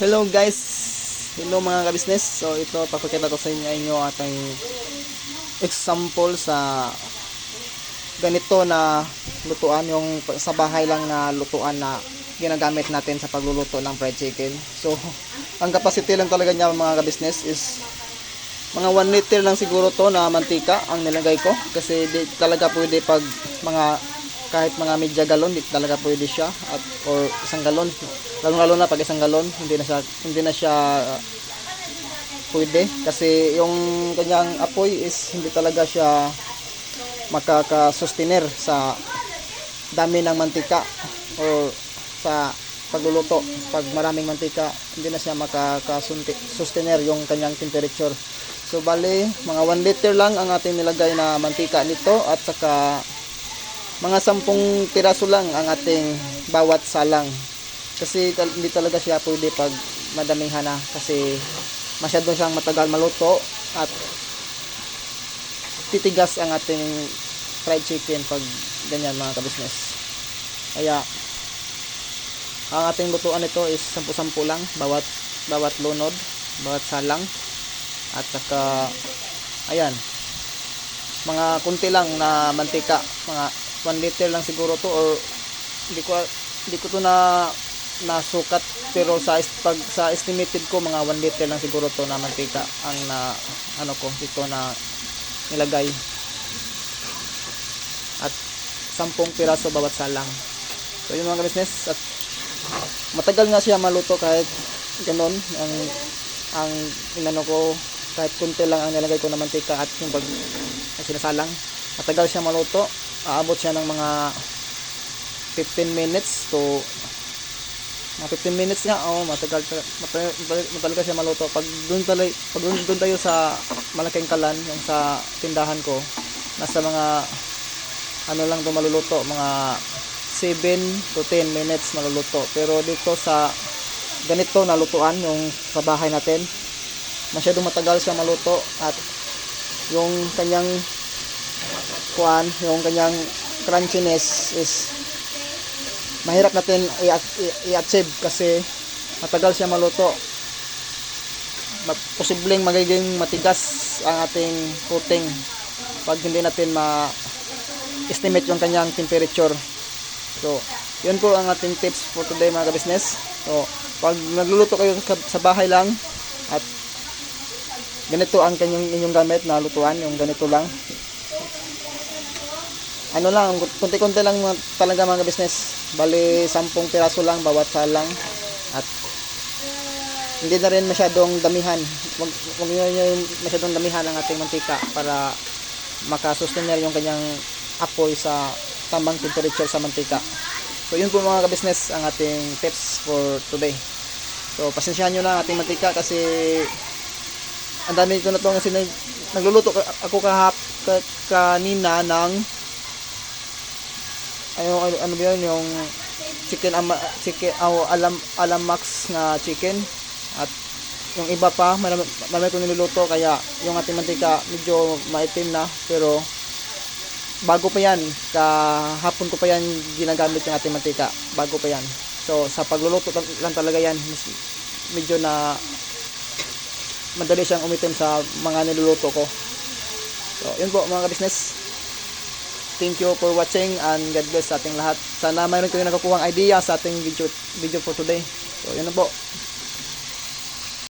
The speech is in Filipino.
Hello guys! Hello mga kabisnes. So ito, papakita ko sa inyo inyo ating example sa ganito na lutuan yung sa bahay lang na lutuan na ginagamit natin sa pagluluto ng fried chicken. So ang capacity lang talaga niya mga kabisnes is mga 1 liter lang siguro to na mantika ang nilagay ko kasi di talaga pwede pag mga kahit mga media galon di talaga pwede siya at or isang galon lalo lalo na pag isang galon hindi na siya hindi na siya uh, pwede. Kasi yung kanyang apoy is hindi talaga siya makaka-sustainer sa dami ng mantika or sa pagluluto. Pag maraming mantika hindi na siya makaka-sustainer yung kanyang temperature. So bali, mga 1 liter lang ang ating nilagay na mantika nito at saka mga 10 piraso lang ang ating bawat salang. Kasi tal- hindi talaga siya pwede pag madaming hana kasi masyado siyang matagal maluto at titigas ang ating fried chicken pag ganyan mga kabisnes. Kaya ang ating lutuan nito is 10-10 lang. Bawat bawat lunod, bawat salang. At saka ayan. Mga kunti lang na mantika. Mga 1 liter lang siguro to or hindi ko hindi ko to na nasukat pero sa pag sa estimated ko mga 1 liter lang siguro to na mantika ang na ano ko dito na nilagay. At 10 piraso bawat salang. So yun mga business at matagal nga siya maluto kahit ganon. Ang ang inano ko kahit kunti lang ang nilagay ko na mantika at yung pag ang sinasalang. Matagal siya maluto. Aabot siya ng mga 15 minutes to mga 15 minutes nga oh matagal matagal, matagal siya maluto. Pag doon tayo pag doon, tayo sa malaking kalan yung sa tindahan ko nasa mga ano lang to maluluto mga 7 to 10 minutes maluluto. Pero dito sa ganito na lutuan yung sa bahay natin masyadong matagal siya maluto at yung kanyang kuan, yung kanyang crunchiness is mahirap natin i-achieve kasi matagal siya maluto. Ma- Posibleng magiging matigas ang ating puting pag hindi natin ma-estimate yung kanyang temperature. So, yun po ang ating tips for today mga ka-business. So, pag nagluluto kayo sa bahay lang at ganito ang kanyang inyong gamit na lutuan, yung ganito lang. Ano lang, kunti-kunti lang talaga mga business. Bali, 10 piraso lang bawat salang at hindi na rin masyadong damihan. Wag wag yung masyadong damihan ang ating mantika para makasustainer yung kanyang apoy sa tamang temperature sa mantika. So yun po mga ka-business ang ating tips for today. So pasensyahan nyo na ang ating mantika kasi ang dami ko na to kasi nag, nagluluto ako kahap ka, kanina ng ano, ano, ano ba yun yung chicken ama, chicken oh, alam alam max na chicken at yung iba pa marami, marami ko niluluto kaya yung ating mantika medyo maitim na pero bago pa yan kahapon ko pa yan ginagamit yung ating mantika bago pa yan so sa pagluluto lang talaga yan medyo na madali siyang umitim sa mga niluluto ko. So, yun po mga ka-business. Thank you for watching and God bless sa ating lahat. Sana mayroon kayo nakukuha idea sa ating video, video for today. So, yun na po.